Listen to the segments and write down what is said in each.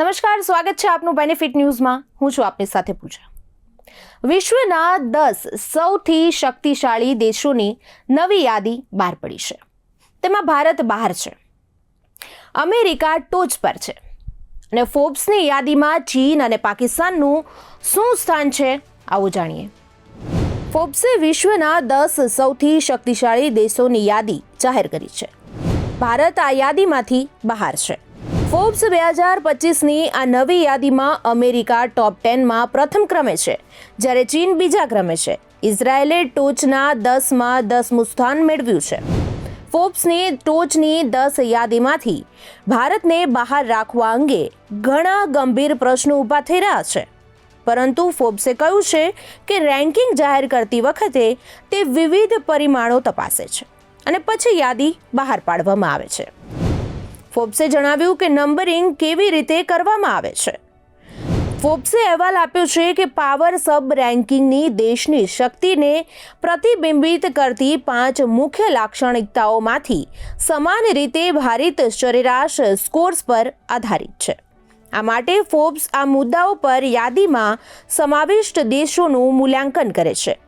નમસ્કાર, સ્વાગત છે આપનું બેનિફિટ ન્યૂઝમાં હું છું આપની સાથે પૂજા. વિશ્વના દસ સૌથી શક્તિશાળી દેશોની નવી યાદી બહાર પડી છે. તેમાં ભારત બહાર છે. અમેરિકા ટોચ પર છે. અને ફોર્બ્સની યાદીમાં ચીન અને પાકિસ્તાનનું શું સ્થાન છે, આવું જાણીએ. ફોર્બ્સે વિશ્વના દસ સૌથી શક્તિશાળી દેશોની યાદી જાહેર કરી છે. ભારત આ યાદીમાંથી બહાર છે. ફોર્બ્સ બે હજાર પચીસની આ નવી યાદીમાં અમેરિકા ટોપ ટેનમાં પ્રથમ ક્રમે છે, જ્યારે ચીન બીજા ક્રમે છે. ઇઝરાયેલે ટોચના દસમાં દસમું સ્થાન મેળવ્યું છે. ફોર્બ્સની ટોચની દસ યાદીમાંથી ભારતને બહાર રાખવા અંગે ઘણા ગંભીર પ્રશ્નો ઊભા થઈ રહ્યા છે. પરંતુ ફોર્બ્સે કહ્યું છે કે રેન્કિંગ જાહેર કરતી વખતે તે વિવિધ પરિમાણો તપાસે છે અને પછી યાદી બહાર પાડવામાં આવે છે. ફોર્બ્સે જણાવ્યું કે નંબરિંગ કેવી રીતે કરવામાં આવે છે. ફોર્બ્સે અહેવાલ આપ્યો છે કે પાવર સબ રેન્કિંગની દેશની શક્તિને પ્રતિબિંબિત કરતી પાંચ મુખ્ય લાક્ષણિકતાઓમાંથી સમાન રીતે ભારિત સરેરાશ સ્કોર્સ પર આધારિત છે. આ માટે ફોર્બ્સ આ મુદ્દાઓ પર યાદીમાં સમાવિષ્ટ દેશોનું મૂલ્યાંકન કરે છે.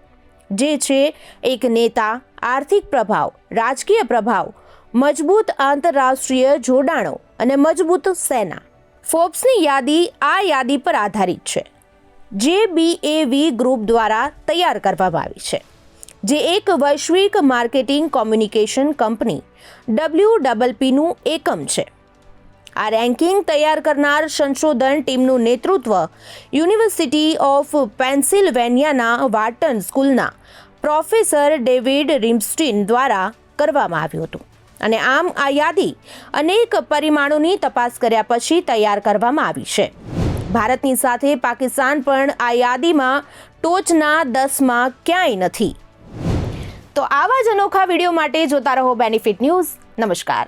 જે છે, એક નેતા, આર્થિક પ્રભાવ, રાજકીય પ્રભાવ મજબૂત આંતરરાષ્ટ્રીય જોડાણો અને મજબૂત સેના. ફોર્બ્સની યાદી આ યાદી પર આધારિત છે. જે બીએવી ગ્રુપ દ્વારા તૈયાર કરવામાં આવી છે. જે એક વૈશ્વિક માર્કેટિંગ કોમ્યુનિકેશન કંપની ડબલ્યુ ડબલપીનું એકમ છે. આ રેન્કિંગ તૈયાર કરનાર સંશોધન ટીમનું નેતૃત્વ યુનિવર્સિટી ઓફ પેન્સિલ્વેનિયાના વાર્ટન સ્કૂલના પ્રોફેસર ડેવિડ રિમ્સ્ટીન દ્વારા કરવામાં આવ્યું હતું. અને આમ આ યાદી અનેક પરિમાણોની તપાસ કર્યા પછી તૈયાર કરવામાં આવી છે. ભારતની સાથે પાકિસ્તાન પણ આ યાદીમાં ટોચના દસમાં ક્યાંય નથી. તો આવા જ અનોખા વીડિયો માટે જોતા રહો બેનિફિટ ન્યૂઝ નમસ્કાર.